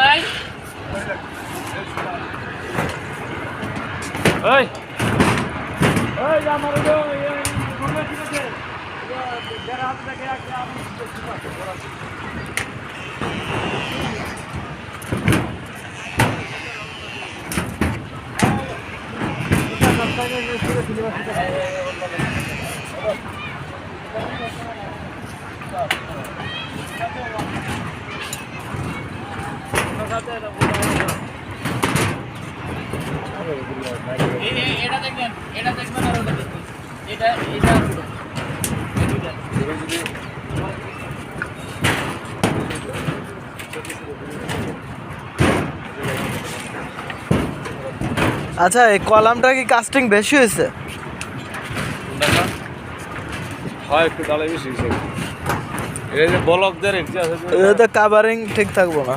নাই ওই ওই আমার ওই এই ঘুরবে ঠিক আছে যারা হাত থেকে রাখছে আমি এই- এই- এটা দেখবেন এটা দেখবেন আর ওটা দেখবেন এটা এটা আর ওটা। এই দুইটা। আচ্ছা এই কলামটা কি কাস্টিং বেশি হয়েছে হয় একটু ডালে বেশি হয়েছে এই যে এটা কাভারিং ঠিক থাকব না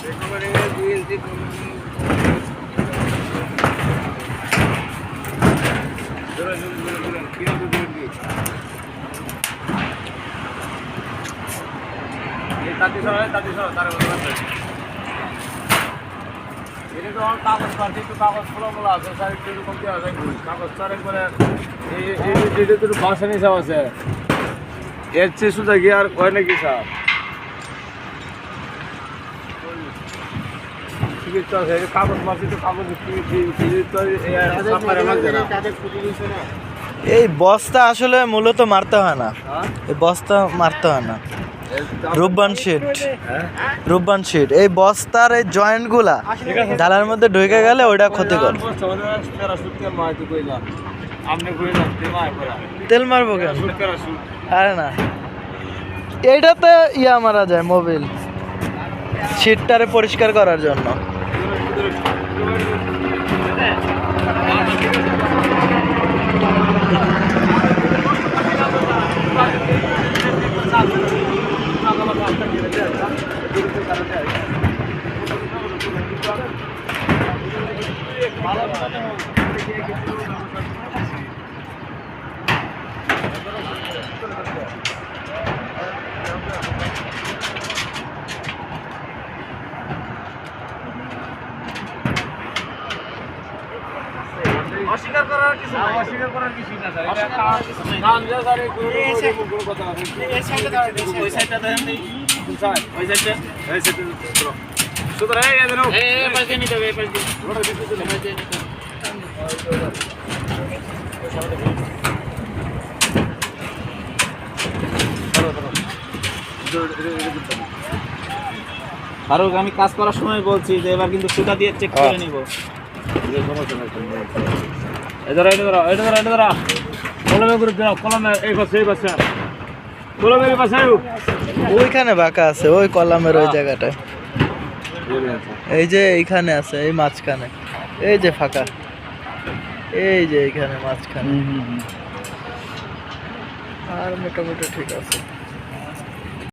ধরে, ধরে, ধরে, ধরে, কিনে তো ধরে দিই। এই তাঁতি সরাই, তাঁতি সরাই, তারে। এটা তো কাগজ পাচ্ছি, কাগজ ফোলা মোলা আছে, স্যার একটু এরকম যায়, কাগজ স্যার একবারে, এই- এটা তো আছে। এর চেয়ে সোজা গিয়ে আর হয় নাকি স্যার টিকিট এই কাগজ মারছি তো কাগজ বস্তা আসলে মূলত মারতে হয় না। হ্যাঁ? এই বস্তা মারতে হয় না। রূপবান শিট হ্যাঁ? রূপবান শিট এই বস্তার এই জয়েন্টগুলা ঠিক ডালার মধ্যে ঢুকে গেলে ওইটা ক্ষতিকর। তেল মারবো কেন? আরে না। এইটাতে ইয়া মারা যায় মোবিল। শিটটারে পরিষ্কার করার জন্য। ভালো অস্বীকার করার কিছু নাই। অস্বীকার করার কিছু না স্যার এটা স্যার এই কথা এই সাইডটা দেখেন দেখি। স্যার ওই সাইডটা। এই সেটা সুতরাং এই এই, এই, এই পাশে নিতে হবে, এই পাশে। এই পাশে নিতে ফারুক আমি কাজ করার সময় বলছি যে এবার কিন্তু সুতা দিয়ে চেক করে নিব। এদের এটা ধরো এটা ধরো এটা ধরো কলমে করে দাও কলমে এই পাশে এই পাশে। কলমে এই পাশে ওইখানে বাঁকা আছে ওই কলামের ওই জায়গাটায় এই যে এইখানে আছে এই মাঝখানে। এই যে ফাঁকা। এই যে এইখানে মাঝখানে। আর মোটামুটি ঠিক আছে।